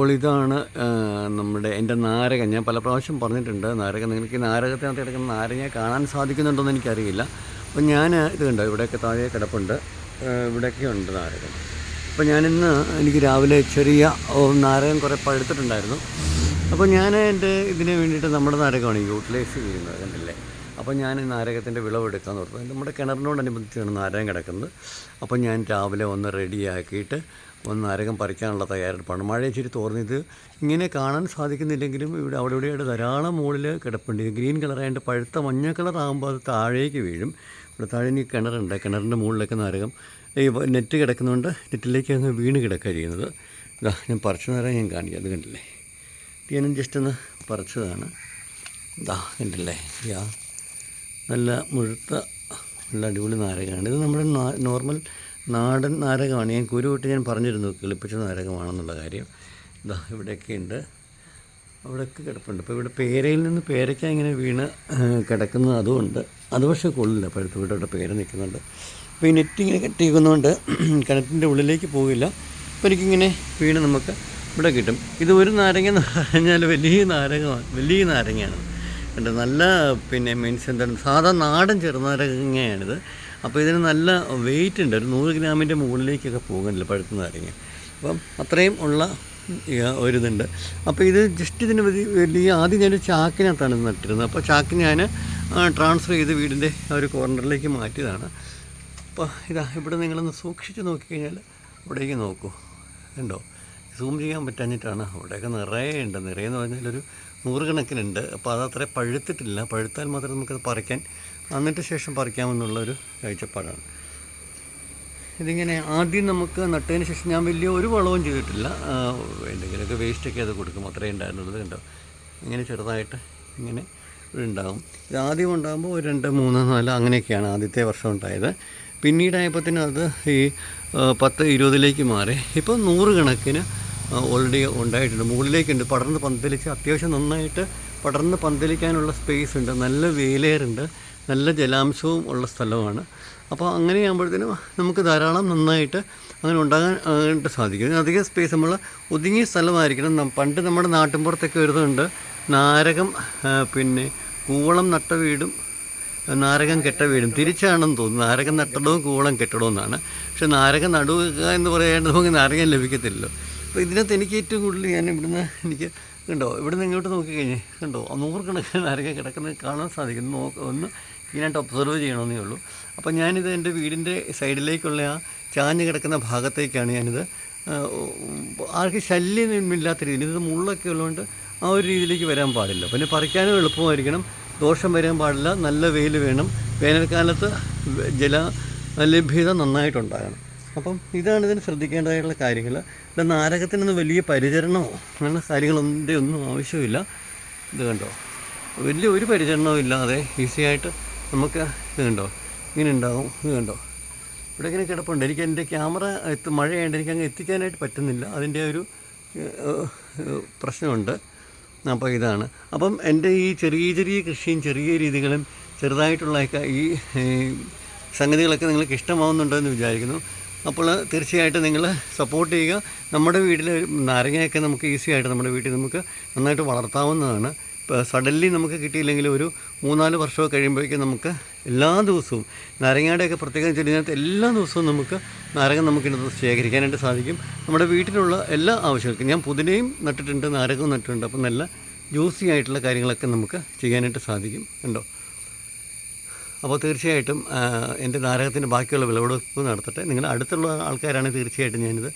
അപ്പോൾ ഇതാണ് നമ്മുടെ എന്റെ നാരകം. ഞാൻ പല പ്രാവശ്യം പറഞ്ഞിട്ടുണ്ട് നാരകം നിങ്ങൾക്ക് ഈ നാരകത്തിനകത്ത് കിടക്കുന്ന നാരങ്ങ കാണാൻ സാധിക്കുന്നുണ്ടോയെന്ന് എനിക്കറിയില്ല. അപ്പോൾ ഞാൻ ഇത് കണ്ടോ ഇവിടെയൊക്കെ താഴെ കിടപ്പുണ്ട് ഇവിടെയൊക്കെ ഉണ്ട് നാരകം. അപ്പോൾ ഞാനിന്ന് എനിക്ക് രാവിലെ ചെറിയ നാരകം കുറേ പഴുത്തിട്ടുണ്ടായിരുന്നു. അപ്പോൾ ഞാൻ എന്റെ ഇതിന് വേണ്ടിയിട്ട് നമ്മുടെ നാരകമാണ് യൂട്ടിലൈസ് ചെയ്യുന്നത് കണ്ടില്ലേ? അപ്പോൾ ഞാൻ നാരകത്തിന്റെ വിളവെടുക്കാമെന്ന് ഓർത്തു നമ്മുടെ കിണറിനോടനുബന്ധിച്ചാണ് നാരകം കിടക്കുന്നത്. അപ്പോൾ ഞാൻ രാവിലെ ഒന്ന് റെഡിയാക്കിയിട്ട് ഒന്ന് നാരകം പറിക്കാനുള്ള തയ്യാറെടുപ്പാണ്. മഴ ഇച്ചിരി തോർന്നിത് ഇങ്ങനെ കാണാൻ സാധിക്കുന്നില്ലെങ്കിലും ഇവിടെ അവിടെ ഇവിടെയായിട്ട് ധാരാളം മുകളിൽ കിടപ്പുണ്ട്. ഗ്രീൻ കളറായിട്ട് പഴുത്ത മഞ്ഞ കളറാകുമ്പോൾ അത് താഴേക്ക് വീഴും. ഇവിടെ താഴെ ഇനി കിണറുണ്ട്. കിണറിന്റെ മുകളിലൊക്കെ നാരകം ഈ നെറ്റ് കിടക്കുന്നുണ്ട്. നെറ്റിലേക്ക് അങ്ങ് വീണ് കിടക്കുക ചെയ്യുന്നത്. ഇതാ ഞാൻ പറിച്ച നേരം ഞാൻ കാണിക്കാം. അത് കണ്ടില്ലേ? ഞാനും ജസ്റ്റ് ഒന്ന് പറിച്ചതാണ്. ഇതാ കണ്ടില്ലേ? യാ നല്ല മുഴുത്ത നല്ല അടിപൊളി നാരകമാണ് ഇത് നമ്മുടെ നോർമൽ നാടൻ നാരകമാണ്. ഞാൻ കുരുവിട്ട് ഞാൻ പറഞ്ഞിരുന്നു കിളിപ്പിച്ച നാരകമാണെന്നുള്ള കാര്യം. ഇതാ ഇവിടെയൊക്കെ ഉണ്ട്. അവിടെയൊക്കെ കിടപ്പുണ്ട്. ഇപ്പോൾ ഇവിടെ പേരയിൽ നിന്ന് പേരയ്ക്ക ഇങ്ങനെ വീണ് കിടക്കുന്നത് അതുകൊണ്ട് അത് പക്ഷേ കൊള്ളില്ല. പഴുത്ത് വീട്ടോട്ട് പേര് നിൽക്കുന്നുണ്ട്. അപ്പോൾ ഈ നെറ്റ് ഇങ്ങനെ കെട്ടിയിരിക്കുന്നതുകൊണ്ട് കിണറ്റിന്റെ ഉള്ളിലേക്ക് പോകില്ല അപ്പോൾ എനിക്കിങ്ങനെ വീണ് നമുക്ക് ഇവിടെ കിട്ടും. ഇത് ഒരു നാരങ്ങ എന്ന് പറഞ്ഞാൽ വലിയ നാരകമാണ് വലിയ നാരങ്ങയാണ്. ഉണ്ട്. നല്ല പിന്നെ മീൻസ് എന്താണ്? സാധാ നാടൻ ചെറുനാരങ്ങയാണിത്. അപ്പോൾ ഇതിന് നല്ല വെയിറ്റ് ഉണ്ട്. ഒരു നൂറ് ഗ്രാമിന്റെ മുകളിലേക്കൊക്കെ പോകുന്നില്ല പഴുത്ത നാരങ്ങ. അപ്പം അത്രയും ഉള്ള ഒരിതുണ്ട്. അപ്പോൾ ഇത് ജസ്റ്റ് ഇതിന് വലിയ ആദ്യം ഞാൻ ചാക്കിനകത്താണ് നട്ടിരുന്നത്. അപ്പോൾ ചാക്ക് ഞാൻ ട്രാൻസ്ഫർ ചെയ്ത് വീടിന്റെ ഒരു കോർണറിലേക്ക് മാറ്റിയതാണ്. അപ്പോൾ ഇതാ ഇവിടെ നിങ്ങളൊന്ന് സൂക്ഷിച്ച് നോക്കിക്കഴിഞ്ഞാൽ അവിടേക്ക് നോക്കൂ. ഉണ്ടോ സൂം ചെയ്യാൻ പറ്റാഞ്ഞിട്ടാണ്. അവിടെയൊക്കെ നിറയെ ഉണ്ട്. നിറയെ എന്ന് പറഞ്ഞാൽ ഒരു നൂറുകണക്കിനുണ്ട്. അപ്പോൾ അത് അത്ര പഴുത്തിട്ടില്ല. പഴുത്താൽ മാത്രമേ നമുക്കത് പറിക്കാൻ എന്നിട്ട് ശേഷം പറിക്കാമെന്നുള്ളൊരു കാഴ്ചപ്പാടാണ്. ഇതിങ്ങനെ ആദ്യം നമുക്ക് നട്ടതിന് ശേഷം ഞാൻ വലിയ ഒരു വളവും ചെയ്തിട്ടില്ല. എന്തെങ്കിലുമൊക്കെ വേസ്റ്റൊക്കെ അത് കൊടുക്കും. അത്രയും ഉണ്ടായിരുന്നുള്ളത് കണ്ടോ? ഇങ്ങനെ ചെറുതായിട്ട് ഇങ്ങനെ ഉണ്ടാകും ഇത് ആദ്യം ഉണ്ടാകുമ്പോൾ ഒരു രണ്ട് മൂന്ന് നാല് അങ്ങനെയൊക്കെയാണ് ആദ്യത്തെ വർഷം ഉണ്ടായത്. പിന്നീടായപ്പോൾ തന്നെ അത് ഈ പത്ത് ഇരുപതിലേക്ക് മാറി. ഇപ്പോൾ നൂറ് കണക്കിന് ഓൾറെഡി ഉണ്ടായിട്ടുണ്ട്. മുകളിലേക്കുണ്ട്. പടർന്ന് പന്തലിച്ച് അത്യാവശ്യം നന്നായിട്ട് പടർന്ന് പന്തലിക്കാനുള്ള സ്പേസ് ഉണ്ട്. നല്ല വേലേറുണ്ട് നല്ല ജലാംശവും ഉള്ള സ്ഥലമാണ്. അപ്പോൾ അങ്ങനെയാകുമ്പോഴത്തേനും നമുക്ക് ധാരാളം നന്നായിട്ട് അങ്ങനെ ഉണ്ടാകാൻ സാധിക്കും. അധികം സ്പേസ് നമ്മൾ ഒതുങ്ങിയ സ്ഥലമായിരിക്കണം. പണ്ട് നമ്മുടെ നാട്ടിൻപുറത്തൊക്കെ വരുന്നുണ്ട് നാരകം പിന്നെ കൂവളം നട്ട വീടും നാരകം കെട്ട വീടും. തിരിച്ചാണെന്ന് തോന്നുന്നു. നാരകം നട്ടടവും കൂവളം കെട്ടടവും എന്നാണ്. പക്ഷെ നാരകം നടുക എന്ന് പറയാണ്ട് നമുക്ക് നാരകം ലഭിക്കത്തില്ലല്ലോ. അപ്പോൾ ഇതിനകത്ത് എനിക്ക് ഏറ്റവും കൂടുതൽ ഞാൻ ഇവിടുന്ന് എനിക്ക് കണ്ടോ? ഇവിടുന്ന് ഇങ്ങോട്ട് നോക്കിക്കഴിഞ്ഞാൽ കണ്ടോ? നൂറുകണക്കിന് ആരൊക്കെ കിടക്കുന്നത് കാണാൻ സാധിക്കും നോക്ക ഒന്ന് ഇതിനായിട്ട് ഒബ്സർവ് ചെയ്യണമെന്നേ ഉള്ളൂ. അപ്പോൾ ഞാനിത് എന്റെ വീടിന്റെ സൈഡിലേക്കുള്ള ആ ചാഞ്ഞ് കിടക്കുന്ന ഭാഗത്തേക്കാണ് ഞാനിത് ആർക്കും ശല്യമില്ലാത്ത രീതിയിൽ ഇത് മുള്ളൊക്കെ ഉള്ളതുകൊണ്ട് ആ ഒരു രീതിയിലേക്ക് വരാൻ പാടില്ല. പിന്നെ പറിക്കാനും എളുപ്പമായിരിക്കണം. ദോഷം വരാൻ പാടില്ല. നല്ല വെയിൽ വേണം. വേനൽക്കാലത്ത് ജല ലഭ്യത നന്നായിട്ടുണ്ടാകണം. അപ്പം ഇതാണ് ഇതിന് ശ്രദ്ധിക്കേണ്ടതായിട്ടുള്ള കാര്യങ്ങൾ. ഇവിടെ നാരകത്തിനൊന്നും വലിയ പരിചരണമോ അങ്ങനെ കാര്യങ്ങളൊന്നും ഒന്നും ആവശ്യമില്ല. ഇത് കണ്ടോ? വലിയ ഒരു പരിചരണവും ഇല്ലാതെ ഈസി ആയിട്ട് നമുക്ക് ഇത് കണ്ടോ? ഇങ്ങനെ ഉണ്ടാകും ഇത് കണ്ടോ? ഇവിടെ ഇങ്ങനെ കിടപ്പുണ്ട്. എനിക്ക് എന്റെ ക്യാമറ എത്ത് മഴയായിട്ട് എനിക്ക് അങ്ങ് എത്തിക്കാനായിട്ട് പറ്റുന്നില്ല. അതിന്റെ ഒരു പ്രശ്നമുണ്ട്. അപ്പോൾ ഇതാണ്. അപ്പം എന്റെ ഈ ചെറിയ ചെറിയ കൃഷിയും ചെറിയ രീതികളും ചെറുതായിട്ടുള്ള ഈ സംഗതികളൊക്കെ നിങ്ങൾക്ക് ഇഷ്ടമാവുന്നുണ്ടോ എന്ന് വിചാരിക്കുന്നു. അപ്പോൾ തീർച്ചയായിട്ടും നിങ്ങൾ സപ്പോർട്ട് ചെയ്യുക. നമ്മുടെ വീട്ടിൽ നാരങ്ങയൊക്കെ നമുക്ക് ഈസി ആയിട്ട് നമ്മുടെ വീട്ടിൽ നമുക്ക് നന്നായിട്ട് വളർത്താവുന്നതാണ്. ഇപ്പോൾ സഡൻലി നമുക്ക് കിട്ടിയില്ലെങ്കിൽ ഒരു മൂന്നാൽ വർഷമൊക്കെ കഴിയുമ്പോഴേക്കും നമുക്ക് എല്ലാ ദിവസവും നാരങ്ങയുടെയൊക്കെ പ്രത്യേകം ചെല്ലുന്നതിനകത്ത് എല്ലാ ദിവസവും നമുക്ക് നാരങ്ങ നമുക്കിത് ശേഖരിക്കാനായിട്ട് സാധിക്കും. നമ്മുടെ വീട്ടിലുള്ള എല്ലാ ആവശ്യങ്ങൾക്കും ഞാൻ പുതിനയും നട്ടിട്ടുണ്ട് നാരകവും നട്ടിട്ടുണ്ട്. അപ്പം നല്ല ജ്യൂസി ആയിട്ടുള്ള കാര്യങ്ങളൊക്കെ നമുക്ക് ചെയ്യാനായിട്ട് സാധിക്കും. ഉണ്ടോ അപ്പോൾ തീർച്ചയായിട്ടും എന്റെ നാരകത്തിന്റെ ബാക്കിയുള്ള വിളവെടുപ്പ് നടത്തട്ടെ. നിങ്ങൾ അടുത്തുള്ള ആൾക്കാരാണ് തീർച്ചയായിട്ടും ഞാനിത്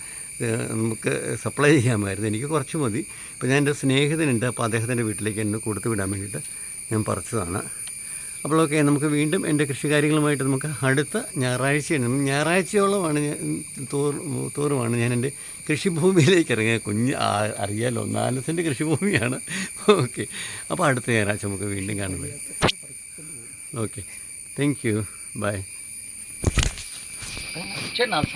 നമുക്ക് സപ്ലൈ ചെയ്യാമായിരുന്നു. എനിക്ക് കുറച്ച് മതി. ഇപ്പോൾ ഞാൻ എന്റെ സ്നേഹിതനുണ്ട് അപ്പോൾ അദ്ദേഹത്തിന്റെ വീട്ടിലേക്ക് എന്നെ കൊടുത്തു വിടാൻ വേണ്ടിയിട്ട് ഞാൻ പറിച്ചതാണ്. അപ്പോൾ ഓക്കെ നമുക്ക് വീണ്ടും എന്റെ കൃഷികാര്യങ്ങളുമായിട്ട് നമുക്ക് അടുത്ത ഞായറാഴ്ചയാണ് ഞായറാഴ്ചയോളമാണ് ഞാൻ തോറും തോറുമാണ് ഞാൻ എന്റെ കൃഷിഭൂമിയിലേക്ക് ഇറങ്ങിയ കുഞ്ഞ് അറിയാലോ നാല് സെന്റ് കൃഷിഭൂമിയാണ്. ഓക്കെ. അപ്പോൾ അടുത്ത ഞായറാഴ്ച നമുക്ക് വീണ്ടും കാണുന്നത്. ഓക്കെ. Thank you. Bye.